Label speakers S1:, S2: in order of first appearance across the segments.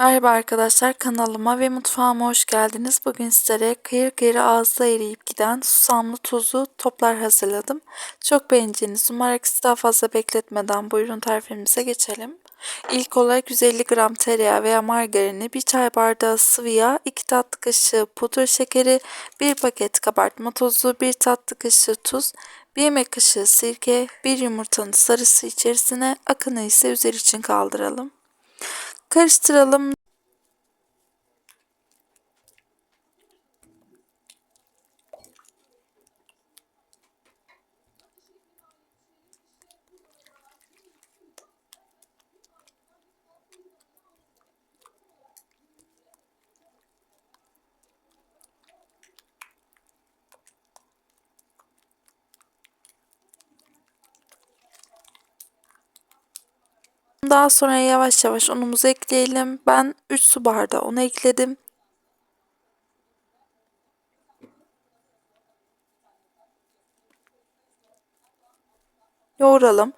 S1: Merhaba arkadaşlar kanalıma ve mutfağıma hoş geldiniz. Bugün sizlere kıyır kıyır ağızda eriyip giden susamlı tuzlu toplar hazırladım. Çok beğeneceğiniz umarak sizi daha fazla bekletmeden buyurun tarifimize geçelim. İlk olarak 150 gram tereyağı veya margarini, 1 çay bardağı sıvı yağ, 2 tatlı kaşığı pudra şekeri, 1 paket kabartma tozu, 1 tatlı kaşığı tuz, 1 yemek kaşığı sirke, 1 yumurtanın sarısı içerisine, akını ise üzeri için kaldıralım. Karıştıralım. Daha sonra yavaş yavaş unumuzu ekleyelim. Ben 3 su bardağı un ekledim. Yoğuralım.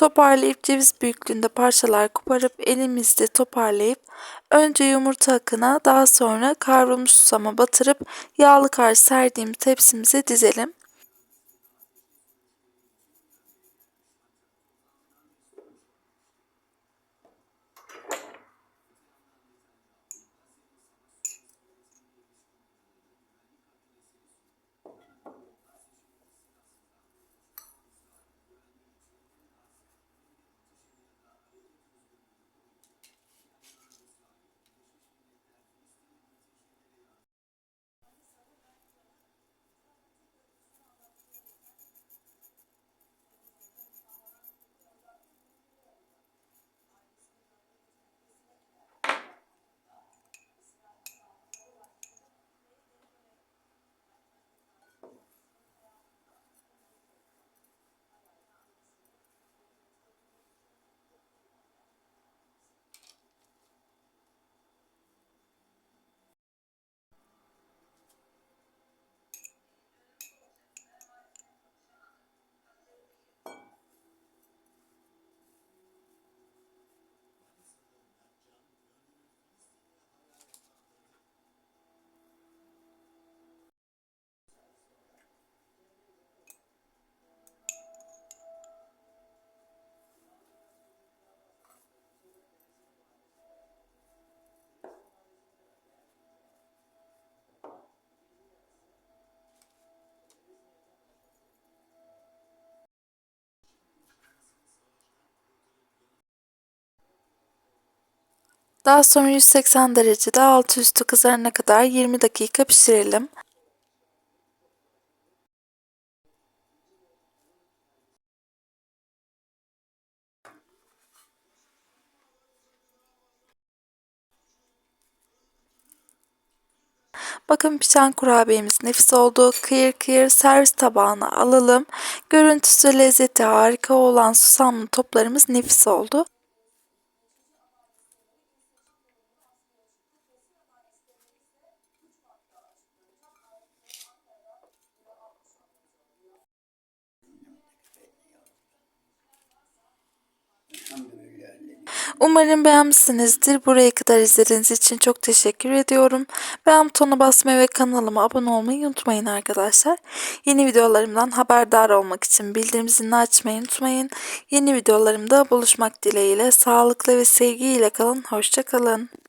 S1: Toparlayıp ceviz büyüklüğünde parçalar koparıp elimizde toparlayıp önce yumurta akına daha sonra kavrulmuş susama batırıp yağlı kar serdiğimiz tepsimize dizelim. Daha sonra 180 derecede altı üstü kızarana kadar 20 dakika pişirelim. Bakın pişen kurabiyemiz nefis oldu. Kıyır kıyır servis tabağına alalım. Görüntüsü lezzeti harika olan susamlı toplarımız nefis oldu. Umarım beğenmişsinizdir. Buraya kadar izlediğiniz için çok teşekkür ediyorum. Beğen butonuna basmayı ve kanalıma abone olmayı unutmayın arkadaşlar. Yeni videolarımdan haberdar olmak için bildirim zilini açmayı unutmayın. Yeni videolarımda buluşmak dileğiyle sağlıklı ve sevgiyle kalın. Hoşçakalın.